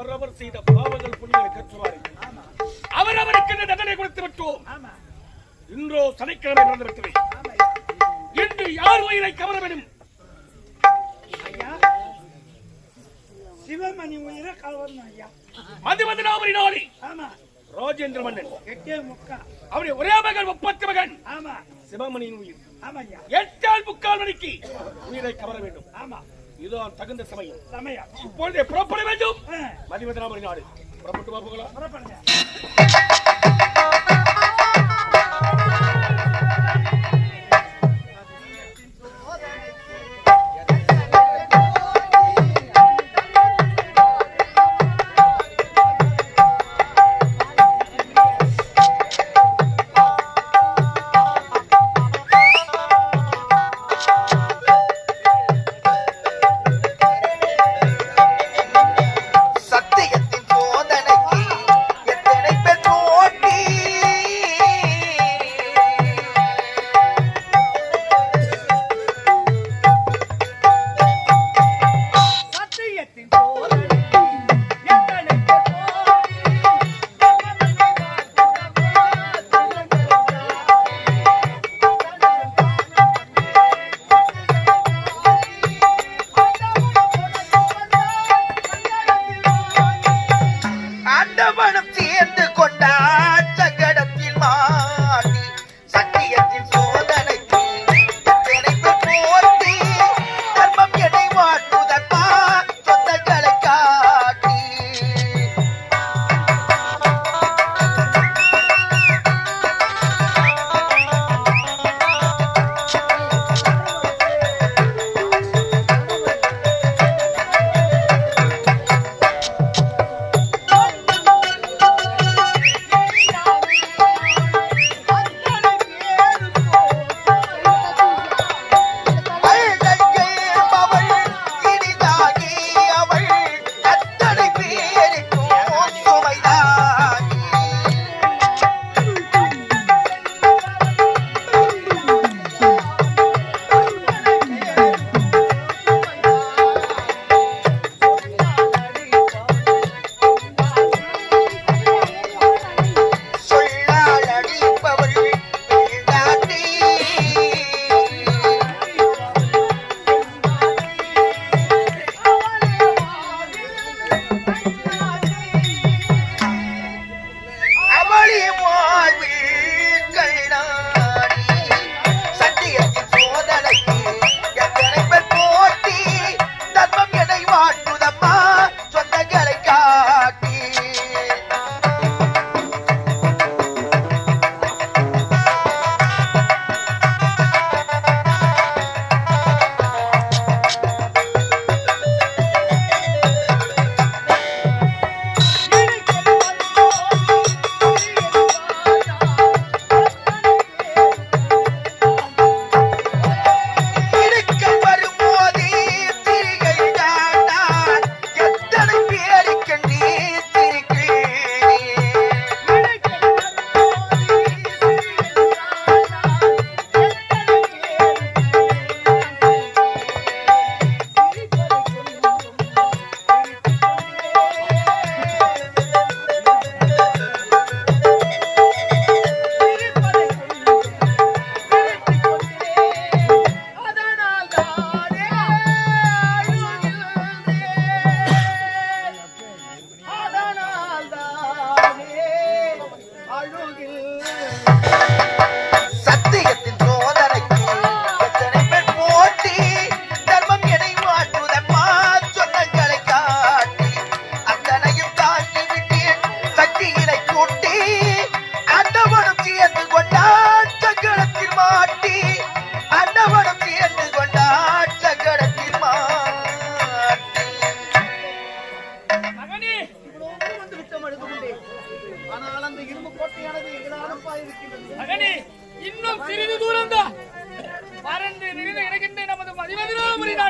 அவரவர் செய்த பாவங்கள் புண்ணியங்களை கற்றுவார்கள் அவரவருக்கு இந்த தண்டனை கொடுத்து விட்டோம். இன்றோ சனிக்கிழமை நடந்து விட்டது ஆமா இன்று யார் உயிரை கவர வேண்டும்? சிவமணி உயிரை கலவரணும் ஐயா. மதிமதனாபுரி நாடி. ஆமா. ராஜேந்திர மன்னன். எட்டே முக்கா. அவருடைய ஒரே மகன் முப்பத்து மகன். ஆமா. சிவமணியின் உயிர். ஆமா ஐயா. எட்டால் முக்கால் மணிக்கு உயிரை கவர வேண்டும். ஆமா. இதுதான் தகுந்த சமயம். சமயம் இப்பொழுதே புறப்பட வேண்டும். ஆ, மதிமதனாபுரி நாடு. புறப்பட்டு போகலாம். புறப்படுங்க.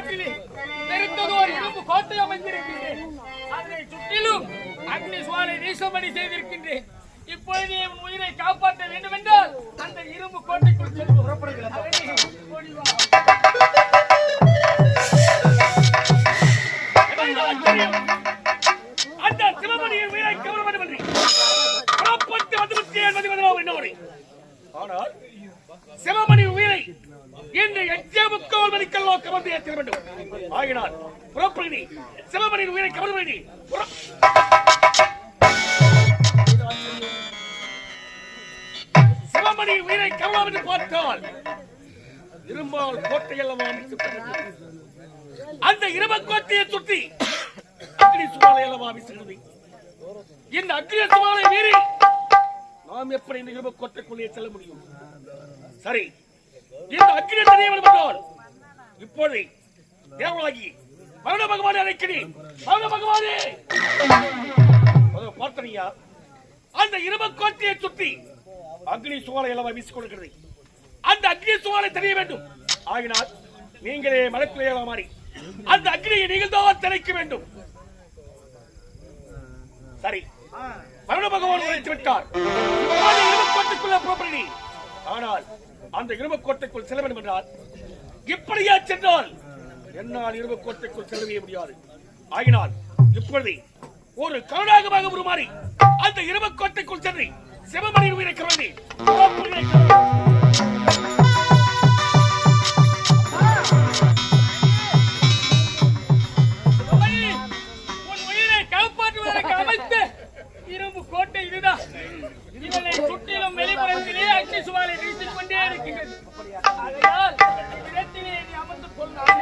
நாட்டிலே பெருந்ததோர் இரும்பு கோட்டை அமைந்திருக்கின்றேன். அதனை சுற்றிலும் அக்னி சுவாலை வீசும்படி செய்திருக்கின்றேன். இப்பொழுது உன் உயிரை காப்பாற்ற வேண்டும் என்றால் அந்த இரும்பு கோட்டைக்குள் சென்று புறப்படுகிறேன் சிவமணி உயிரை இன்று எச்சே முக்கால் மணிக்கல்லோ கவர்ந்து ஏற்க வேண்டும்? ஆகினால் புறப்படி சிவமணி உயிரை கவர்ந்து சிவமணி உயிரை கவலாம் என்று பார்த்தால் இரும்பால் கோட்டையெல்லாம் அமைக்கப்பட்டது அந்த இரும கோட்டையை சுற்றி அக்னி சுவாலை எல்லாம் வீசுகிறது இந்த அக்னி சுவாலை மீறி நாம் எப்படி இந்த இரும கோட்டைக்குள்ளே செல்ல முடியும்? சரி. இந்த அக்னி தெரிய வேண்டும் என்றால் இப்போது தேவனாகி மரண பகவானை அழைக்கிறேன். மரண பகவானே! அதோ அந்த இரும கோட்டையை சுற்றி அக்னி சுவாலை எல்லாம் வீசிக் கொடுக்கிறது அந்த அக்னி சுவாலை தெரிய வேண்டும். ஆகினால் நீங்களே மலக்குலையாக மாறி அந்த அக்னியை நீங்கள் தான் திணைக்க வேண்டும். சரி. மரண பகவான் உரைத்து விட்டார் ஆனால் அந்த இரும்புக்கோட்டைக்குள் செல்ல வேண்டும் என்றால் இப்படியா சென்றால் என்னால் இரும்புக்கோட்டைக்குள் செல்லவே முடியாது. ஆகினால் இப்பொழுது ஒரு கருணாகமாக உருமாறி அந்த இரும்புக்கோட்டைக்குள் சென்று சிவமணி உயிரை கவர்ந்து அமைத்த இரும்பு கோட்டை இதுதான். இதனை சுற்றிலும் வெளிப்புறத்திலே அக்னி சுவாலை வீசிக் அமர்ந்து கொண்டான்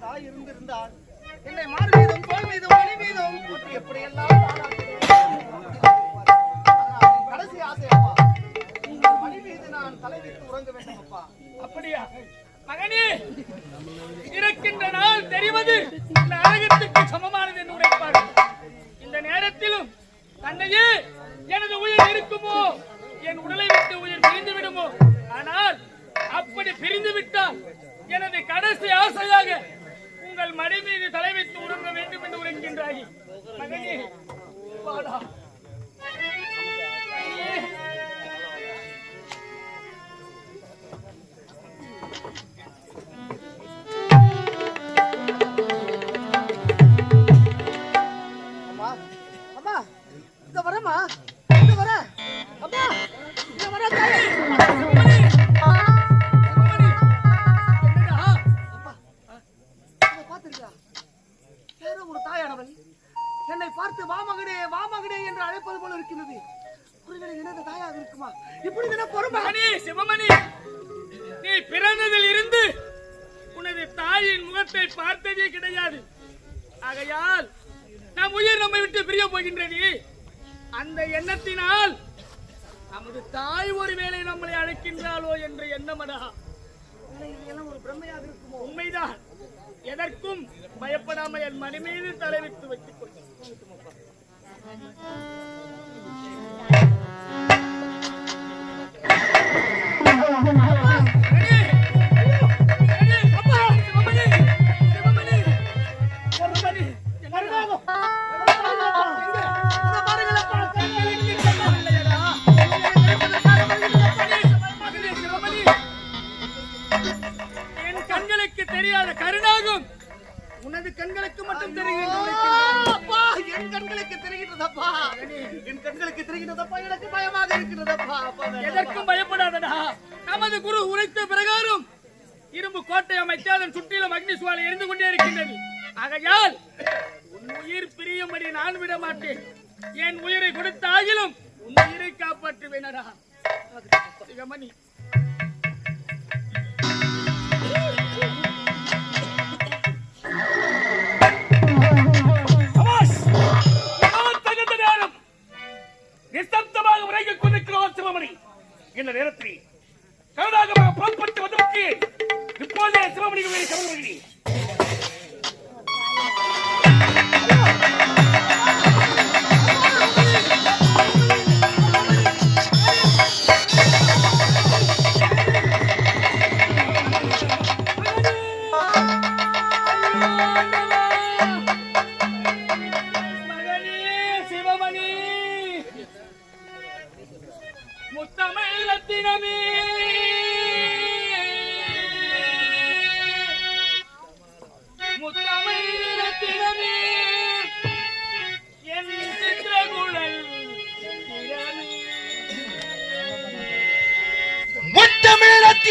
தாயை என் தாய் என்னை மணி என் கடைசி ஆசை மணி மீது நான் தலை வைத்து உறங்க வேண்டும் அப்பா அப்படியா மகனே இருக்கின்ற நாள் தெரிவது இந்த அழகத்துக்கு சமமானது என்று உரைப்பார்கள் இந்த நேரத்திலும் தன்னையே எனது உயிர் இருக்குமோ என் உடலை விட்டு உயிர் பிரிந்து விடுமோ? ஆனால் அப்படி பிரிந்து விட்டால் எனது கடைசி ஆசையாக உங்கள் மடி மீது தலை வைத்து உறங்க வேண்டும் என்று உரைக்கின்றாய். மகனே வாடா. என்னடா? இதை பார்த்திருக்கியா? யாரோ ஒரு தாயானவள் என்னை பார்த்து வாமகனே வாமகனே என்று அழைப்பது போல இருக்கின்றது ஒருவேளை இணைந்த தாயாக இருக்குமா இப்படி தின பொறுமை சிவமணி நீ பிறந்ததில் இருந்து உனது தாயின் முகத்தை பார்த்ததே கிடையாது ஆகையால் நம் உயிர் நம்மை விட்டு பிரிய போகின்றது அந்த எண்ணத்தினால் நமது தாய் ஒருவேளை நம்மளை அழைக்கின்றாளோ என்ற எண்ணமடா. இதெல்லாம் ஒரு பிரம்மையாக இருக்குமோ? உண்மைதான். எதற்கும் பயப்படாமல் என் மணி மீது தலை வைத்து வைத்துக் கொள்.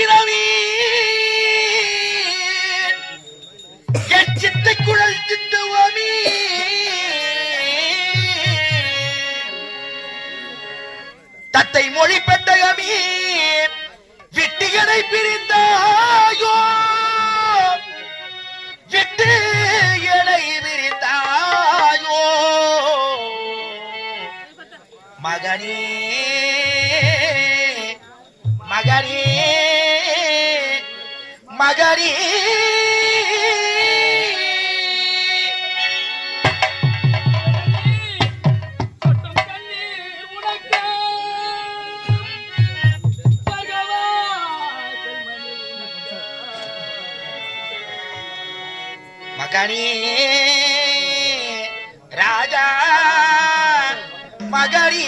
சித்திரமே என் சித்தை குழல் சித்துவமே தத்தை மொழி பெட்டகமே விட்டிகளை பிரிந்தாயோ விட்டு எனை பிரிந்தாயோ மகனே மகனே மகனே மகனே ராஜா மகனே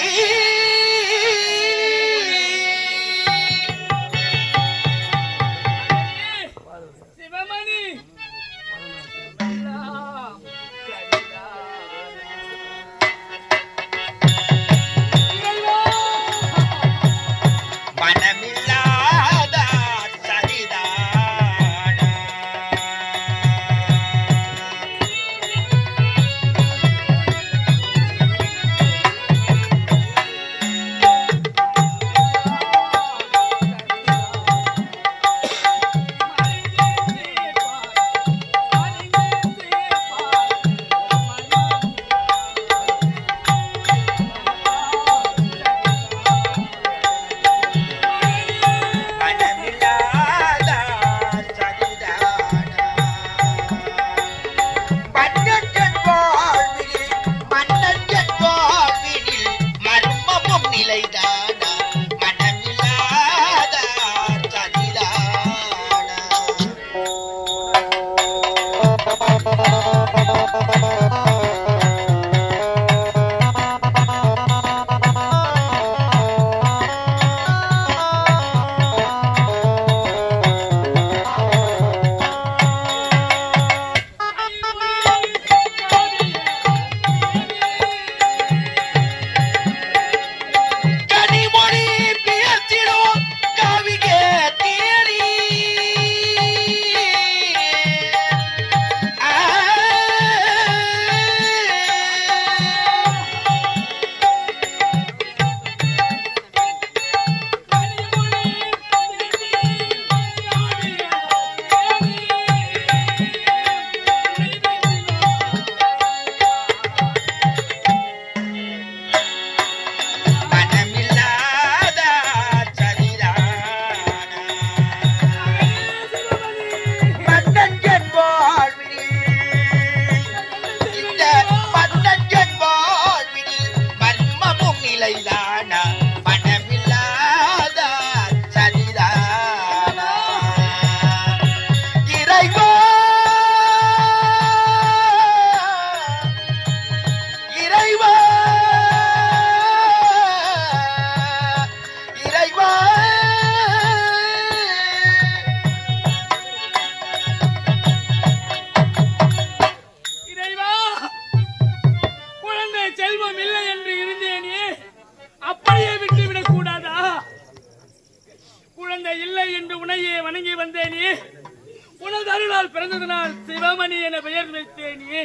சிவமணி என பெயர் வைத்தேனே.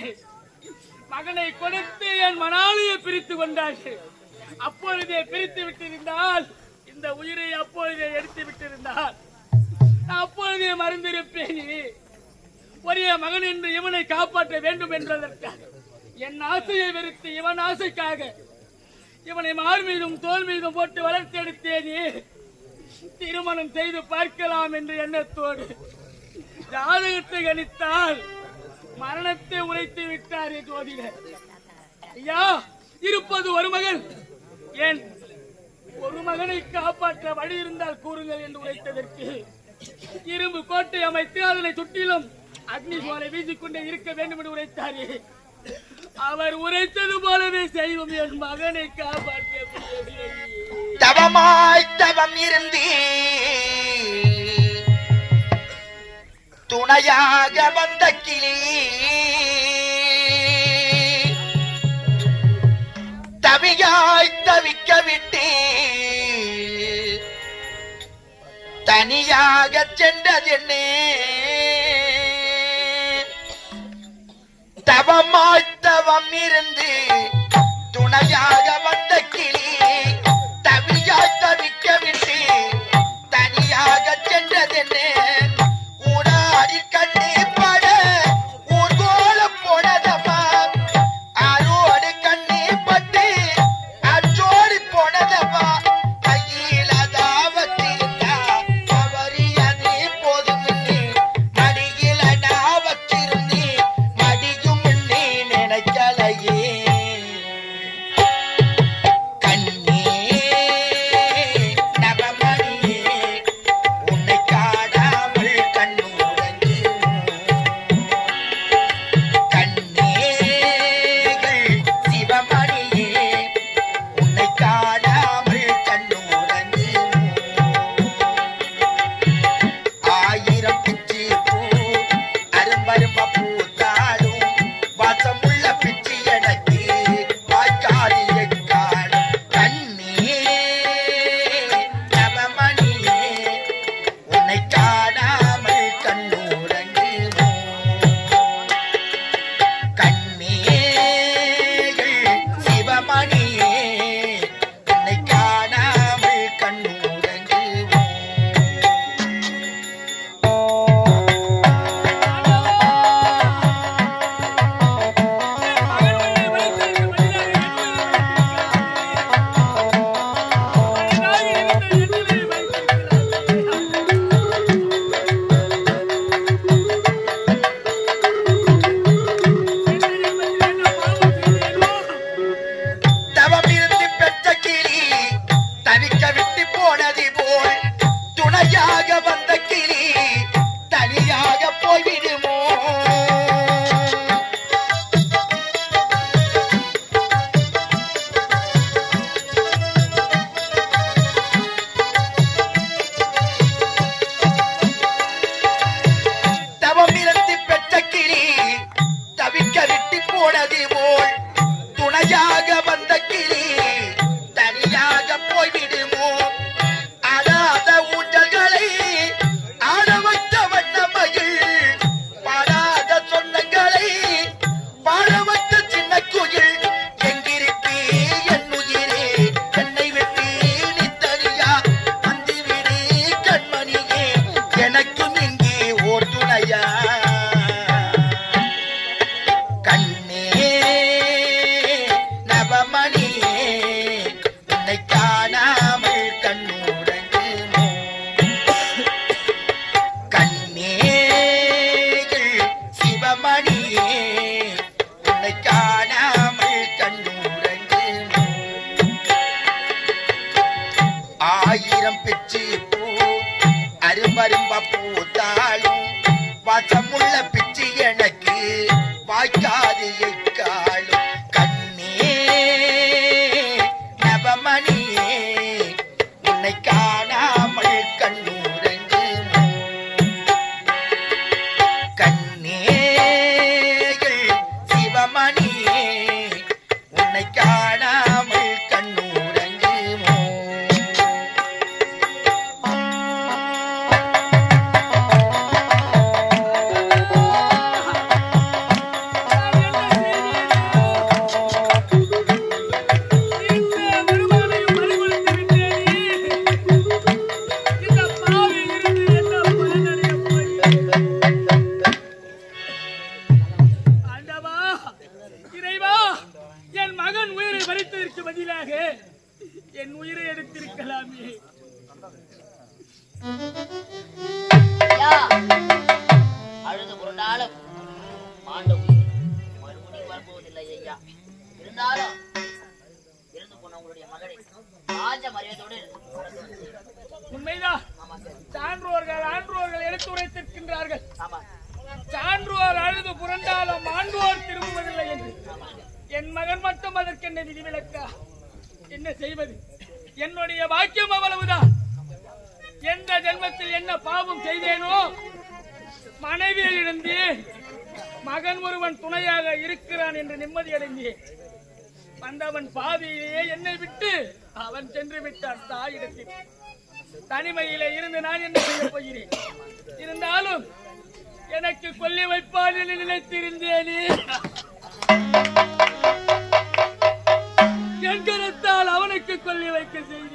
மகனை கொடுத்து என் மணாலியை பிரித்து கொண்டார்கள். அப்பொழுதே பிரித்து விட்டிருந்தால் இந்த உயிரை அப்பொழுதே எடுத்து விட்டிருந்தால் அப்பொழுதே மறந்திருப்பேனே. ஒரே மகன் என்று இவனை காப்பாற்ற வேண்டும் என்பதற்காக என் ஆசையை வெறுத்து இவன் ஆசைக்காக இவனை மார் மீதும் தோல் மீதும் போட்டு வளர்த்தெடுத்தேனே. திருமணம் செய்து பார்க்கலாம் என்று எண்ணத்தோடு ஜாதகத்தை கணித்தால் மரணத்தை உரைத்து விட்டாரே ஜோதிடர். ஐயா இருப்பது ஒரு மகன் ஏன்? ஒரு மகனை காப்பாற்ற வழி இருந்தால் கூறுங்கள் என்று உரைத்ததற்கு. இரும்பு கோட்டை அமைத்து அதனை சுற்றிலும் அக்னி சோலை வீசிக்கொண்டே இருக்க வேண்டும் என்று உரைத்தாரே. அவர் உரைத்தது போலவே செய்வோம். என் மகனை காப்பாற்ற துணையாக வந்த கிளி. தவியாய் தவிக்க விட்டு தனியாக சென்றதென்னே தவமாய் தவம் இருந்து துணையாக வந்த கிளி. தவியாய் தவிக்க விட்டு தனியாக சென்றதென்னே I'm Tarik Kevin. ஆண்ட உயிர். மறுபடியும் வரப்போவதில்லை ஐயா. இருந்தாலும் இருந்து போன உங்களுடைய திரும்புவதில்லை என்று. என் மகன் மட்டும் அதற்கு என்ன என்ன செய்வது? என்னுடைய வாக்கியம் அவ்வளவுதான். எந்த ஜென்மத்தில் என்ன பாவம் செய்தேனோ மனைவியில் இருந்து மகன் ஒருவன் துணையாக இருக்கிறான் என்று நிம்மதியடைந்தேன் வந்தவன் பாதியிலேயே என்னை விட்டு அவன் சென்று விட்டான். தாயிடத்தில் தனிமையிலே இருந்து நான் என்ன செய்ய போகிறேன்? இருந்தாலும் எனக்கு கொல்லி வைப்பாளில் நிலைத்திருந்தேனே என் கருத்தால் அவனுக்கு கொல்லி வைக்க செய்ய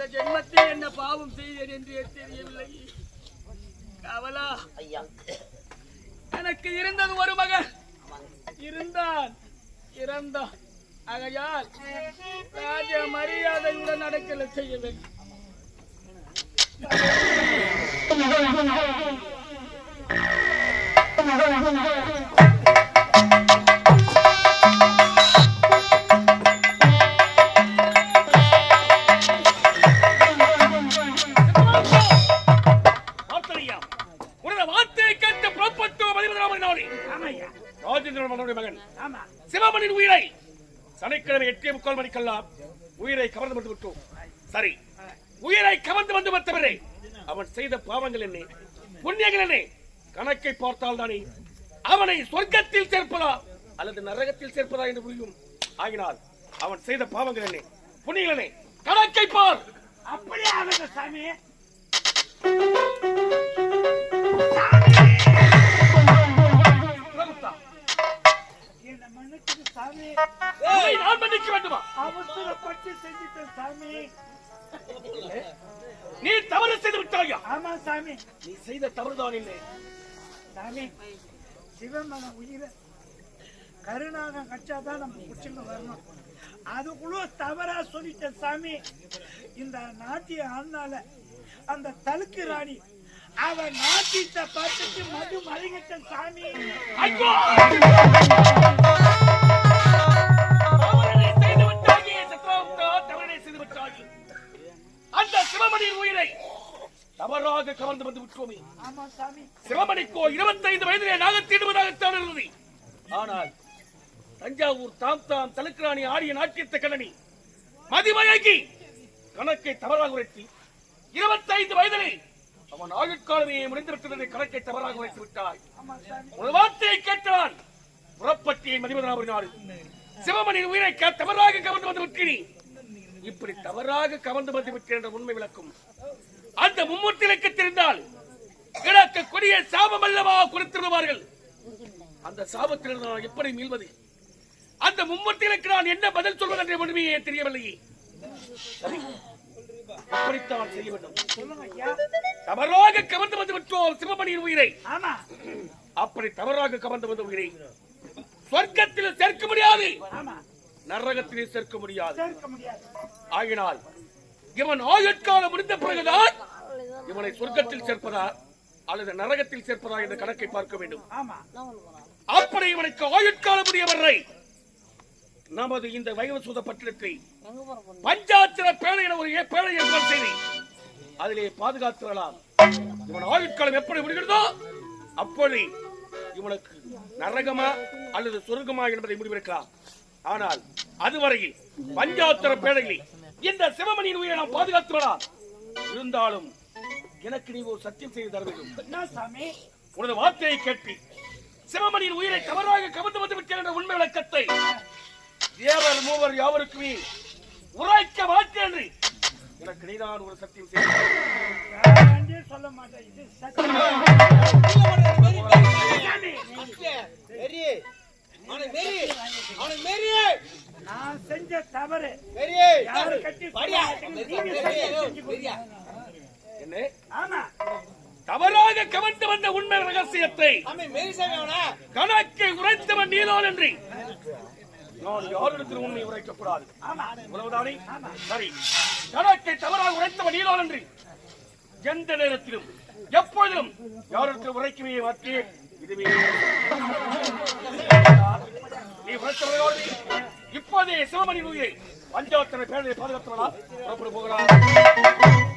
எந்த ஜென்மத்தில் என்ன பாவம் செய்தேன் என்று தெரியவில்லை. கவலா ஐயா. எனக்கு இருந்தது ஒரு மகன். இருந்தான் இறந்தான். ஆகையால் ராஜ மரியாதையுடன் நடக்கல செய்ய வேண்டும் ஆத்தனையா புறப்பட்டு மதிமதுராமன் நாளி ராஜேந்திர மன்னனுடைய மகன். சிவமணியின் உயிரை. சனிக்கிழமை எட்டே முக்கால் மணிக்கெல்லாம் உயிரை கவர்ந்து வந்து விட்டோம். சரி. உயிரை கவர்ந்து வந்து மற்றவரே அவன் செய்த பாவங்கள் என்ன? புண்ணியங்கள் என்ன? கணக்கை பார்த்தால் தானே அவனை சொர்க்கத்தில் சேர்ப்பதா அல்லது நரகத்தில் சேர்ப்பதா என்று புரியும். ஆகினால் அவன் செய்த பாவங்கள் என்ன? புண்ணியங்கள் என்ன? கணக்கை பார். அப்படியே சாமி பிரபுத்தா, சாமி. நான் மன்னிக்க வேண்டுமா? அவசரப்பட்டு செஞ்சுட்டேன் சாமி. நீ தவறு செய்து விட்டாயா? ஆமா சாமி. நீ செய்த தவறுதான் இல்லை. சாமி சிவமன உயிரை கருணாக கச்சாதான் நம்ம குச்சின்னு வரணும். அதுக்குள்ள தவறா சொல்லிட்டேன் சாமி. இந்த நாட்டிய ஆனால அந்த தலுக்கு ராணி அவ நாட்டியத்தை பார்த்துட்டு மது மறைங்கிட்ட சாமி. ஐயோ! தவறாக கவர்ந்து வந்து விட்டோமே. சிவமணிக்கோ இருபத்தைந்து வயதிலே நாகத்தீடுவதாகத்தான் இருந்தது. ஆனால் தஞ்சாவூர் தாம் தாம் தலுக்கிராணி ஆடிய நாட்டியத்தை கண்ணனி மதிமயங்கி கணக்கை தவறாக உரைத்தி இருபத்தைந்து வயதிலே அவன் ஆயுட்காலமே முடிந்துவிட்டதை கணக்கை தவறாக உரைத்து விட்டாய் ஒரு வார்த்தையை கேட்டான் புறப்பட்டியை மதிமதனாபுரி நாடு. சிவமணியின் உயிரை தவறாக கவர்ந்து வந்து விட்டீ இப்படி தவறாக கவர்ந்து வந்து விட்டேன் என்ற உண்மை விளக்கும். அந்த மும்மூர்த்திகளுக்கு தெரிந்தால் கிழக்கு கொடிய சாபம் அல்லவா கொடுத்திருவார்கள் அந்த சாபத்திலிருந்து நான் எப்படி மீள்வது? அந்த மும்மூர்த்திகளுக்கு நான் என்ன பதில் சொல்வது என்ற உண்மையே தெரியவில்லையே. செய்ய வேண்டும். தவறாக கவர்ந்து வந்து விட்டோம் சிவமணியின் உயிரை. ஆமா. அப்படி தவறாக கவர்ந்து வந்த உயிரை. சொர்க்கத்தில் சேர்க்க முடியாது. ஆமா. நரகத்திலே சேர்க்க முடியாது. ஆகினால் இவன் ஆயுட்காலம் முடிந்த பிறகுதான் இவனை சொர்க்கத்தில் சேர்ப்பதா அல்லது நரகத்தில் சேர்ப்பதா என்ற கணக்கை பார்க்க வேண்டும். அப்படி இவனுக்கு ஆயுட்காலம் முடிய வரை நமது இந்த வைவசூத பட்டினத்தை பஞ்சாத்திர பேழை என ஒரு பேழை ஏற்பாடு செய்து. அதிலே பாதுகாத்து வரலாம் இவன் ஆயுட்காலம் எப்படி முடிகிறதோ அப்பொழுது இவனுக்கு நரகமா அல்லது சொர்க்கமா என்பதை முடிவெடுக்கலாம். ஆனால் அதுவரையில் பஞ்சாத்திர பேழையில் இந்த சிவமணியின் உயிரை நாம் பாதுகாத்து வரலாம் இருந்தாலும் எனக்கு நீ ஒரு சத்தியம் செய்து தர வேண்டும். உனது வார்த்தையை கேட்டு சிவமணியின் உயிரை தவறாக கவர்ந்து வந்து விட்டேன் என்ற உண்மை விளக்கத்தை. தேவர் மூவர் யாவருக்குமே உரைக்க மாட்டேன் என்று. எனக்கு நீதான் ஒரு சத்தியம் செய்து யாராண்டே சொல்ல மாட்டேன். இது சத்தியம். நான் செஞ்ச தவறு. யாரு கட்டி தவறாக கவர்ந்து வந்த உண்மை ரகசியத்தை கணக்கை உரைத்தவன் நீதான் என்று. நான் யாரிடத்தில் உண்மை உரைக்க கூடாது சரி. கணக்கை தவறாக உரைத்தவன் நீதான் என்று. எந்த நேரத்திலும் எப்பொழுதும் யாரிடத்தில் உரைக்கவே மாற்றேன் இதுவே. நீ உரைத்தவர்களோடு இப்போதே சிவமணி உயிரை. பஞ்சாத்தனை பேரலை பாதுகாத்தவனா? புறப்பட்டு போகலாம்